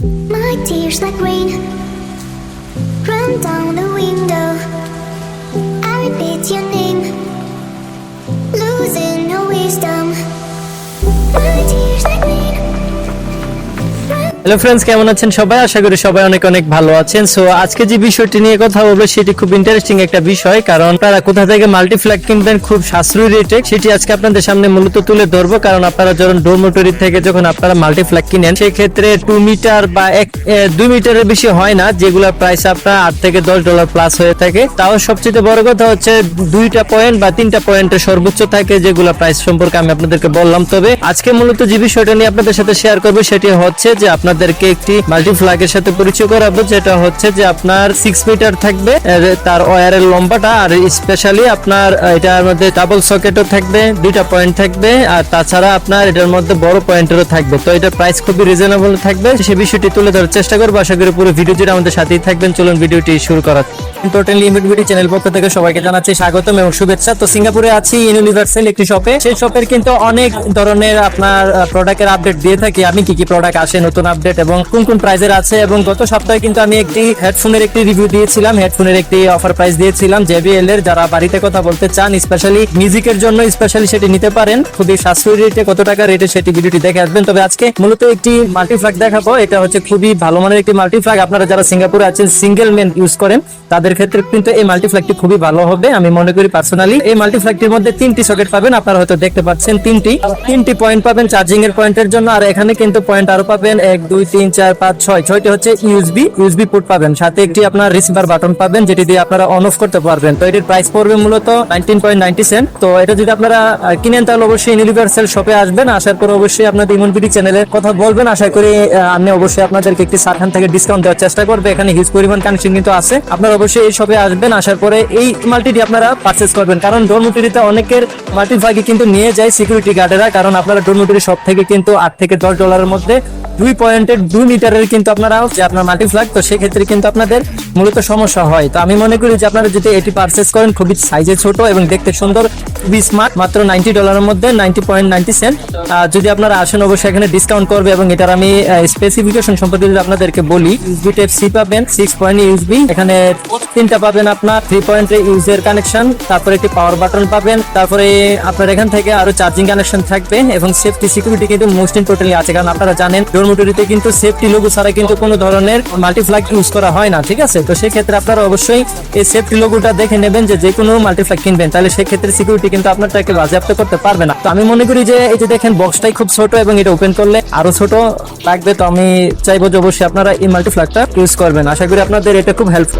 My tears like rain run down the hello friends কেমন আছেন সবাই? আশা করি সবাই অনেক অনেক ভালো আছেন। সো আজকে যে বিষয়টি নিয়ে কথা বলব, সেটি খুব ইন্টারেস্টিং একটা বিষয়, কারণ আপনারা কোথা থেকে মাল্টিফ্ল্যাগ কিনবেন, খুব সাশ্রয়ী রেটে সেটি আজকে আপনাদের সামনে মূলত তুলে ধরবো, কারণ আপনারা যখন ডোরমোটরি থেকে যখন আপনারা মাল্টিফ্ল্যাগ কিনেন সেই ক্ষেত্রে টু মিটার বা এক দুই মিটারের বেশি হয় না যেগুলোর প্রাইস আপনার আট থেকে দশ ডলার প্লাস হয়ে থাকে। তাও সবচেয়ে বড় কথা হচ্ছে, দুইটা পয়েন্ট বা তিনটা পয়েন্টের সর্বোচ্চ থাকে যেগুলো প্রাইস সম্পর্কে আমি আপনাদেরকে বললাম। তবে আজকে মূলত যে বিষয়টা নিয়ে আপনাদের সাথে শেয়ার করব, সেটি হচ্ছে যে আপনাদেরকে একটি মাল্টিফ্ল্যাগের সাথে পরিচয় করাবো, যেটা হচ্ছে যে আপনার সিক্স মিটার থাকবে তার ওয়ারের লম্বাটা, আর স্পেশালি আপনার এটার মধ্যে ডাবল সকেটও থাকবে, দুইটা পয়েন্ট থাকবে, আর তাছাড়া আপনার এটার মধ্যে বড় পয়েন্টেরও থাকবে। তো এটার প্রাইস খুবই রিজনেবল থাকবে। সে বিষয়টি তুলে ধরার চেষ্টা করব। আশা করি পুরো ভিডিও জুড়ে আমাদের সাথেই থাকবেন। চলুন ভিডিওটি শুরু করা টোটালি লিমিট ভিডিও চ্যানেল পক্ষ থেকে সবাইকে জানাচ্ছি স্বাগতম এবং শুভেচ্ছা। তো সিঙ্গাপুরে আছি ইউনিভার্সাল একটি শপে সেই শপের কিন্তু অনেক ধরনের আপনার প্রোডাক্টের আপডেট দিয়ে থাকি। আমি কি কি প্রোডাক্ট আসে, নতুন আপডেট এবং কোন কোন প্রাইজের আছে এবং গত সপ্তাহে কিন্তু আমি একটি হেডফোনের একটি রিভিউ দিয়েছিলাম হেডফোনের একটি অফার প্রাইস দিয়েছিলাম জেবিএল এর। যারা বাড়িতে কথা বলতে চান স্পেশালি মিউজিকের জন্য স্পেশালি সেটি নিতে পারেন। খুবই সাশ্রয়ী রেটে কত টাকা রেটে সেটি ভিডিওটি দেখে আসবেন। তবে আজকে মূলত একটি মাল্টিফ্ল্যাগ দেখাবো। এটা হচ্ছে খুবই ভালো মানের একটি মাল্টিফ্ল্যাগ আপনারা যারা সিঙ্গাপুরে আছেন সিঙ্গেল মেন ইউজ করেন, তাদের ক্ষেত্রে কিন্তু এই মাল্টিফ্ল্যাগটি খুবই ভালো হবে। আমি মনে করি পার্সোনালি এই মাল্টিফ্ল্যাগটির মধ্যে তিনটি সকেট পাবেন। আপনারা হয়তো দেখতে পাচ্ছেন তিনটি। তিনটি পয়েন্ট পাবেন চার্জিং এর পয়েন্টের জন্য। আর এখানে কিন্তু পয়েন্ট আরও পাবেন। এক দুই তিন চার পাঁচ ছয়। ছয়টি হচ্ছে ইউএসবি ইউএসবি পোর্ট পাবেন। সাথে একটি আপনার রিসিভার বাটন পাবেন, যেটি দিয়ে আপনারা অন অফ করতে পারবেন। তো এটির প্রাইস পড়বে মূলত নাইনটিন পয়েন্ট নাইনটি সেন্ট তো এটা যদি আপনারা কিনেন, তাহলে অবশ্যই ইউনিভার্সাল শপে আসবেন। আসার পর অবশ্যই আপনাদের ইমন বিডি চ্যানেলের কথা বলবেন। আশা করি আমি অবশ্যই আপনাদেরকে একটি সাখান থেকে ডিসকাউন্ট দেওয়ার চেষ্টা করবে। এখানে হিউজ পরিমাণ কানেকশন কিন্তু আছে। আপনারা অবশ্যই এই শপে আসবেন। আসার পরে এই মাল্টিটি আপনারা পারচেস করবেন। কারণ ডোরমুটিতে অনেকের মাল্টিফ্লাগই কিন্তু নিয়ে যায় সিকিউরিটি গার্ডেরা কারণ আপনারা ডোরমুটির শপ থেকে কিন্তু আট থেকে দশ ডলারের মধ্যে দুই পয়েন্টের দুই মিটারের কিন্তু আপনারা যে আপনার মাল্টিফ্লাগ তো সেক্ষেত্রে কিন্তু আপনাদের মূলত সমস্যা হয়। তো আমি মনে করি যে আপনারা যদি এটি পারচেস করেন, খুবই সাইজে ছোট এবং দেখতে সুন্দর খুবই স্মার্ট, মাত্র নাইনটি ডলারের মধ্যে নাইনটি পয়েন্ট নাইনটি সেন্ট। যদি আপনারা আসেন অবশ্যই এখানে ডিসকাউন্ট করবে এবং এটার আমি স্পেসিফিকেশন সম্পর্কে যদি আপনাদেরকে বলি ইউসবি টাইপ সি পাবেন সিক্স পয়েন্ট ইউসবি এখানে তিনটা পাবেন আপনার থ্রি পয়েন্ট ইউজের কানেকশন তারপরে একটি পাওয়ার বাটন পাবেন, তারপরে আপনার এখান থেকে আরও চার্জিং কানেকশন থাকবে এবং সেফটি সিকিউরিটি কিন্তু মোস্ট ইম্পর্টেন্টলি আছে, কারণ আপনারা জানেন ডোরমোটরিতে কিন্তু সেফটি লোগো ছাড়া কিন্তু কোনো ধরনের মাল্টিফ্লাগ ইউজ করা হয় না, ঠিক আছে? তো সেক্ষেত্রে আপনারা অবশ্যই এই সেফটি লোগোটা দেখে নেবেন যে যে কোনো মাল্টিফ্লাগ কিনবেন, তাহলে সেক্ষেত্রে সিকিউরিটি কিন্তু আপনার আপনারটাকে বাজেয়াপ্ত করতে পারবে না। তো আমি মনে করি যে এই যে দেখেন বক্সটাই খুব ছোট এবং এটা ওপেন করলে আরও ছোট লাগবে। তো আমি চাইব যে অবশ্যই আপনারা এই মাল্টিফ্ল্যাগটা ইউজ করবেন। আশা করি আপনাদের এটা খুব হেল্প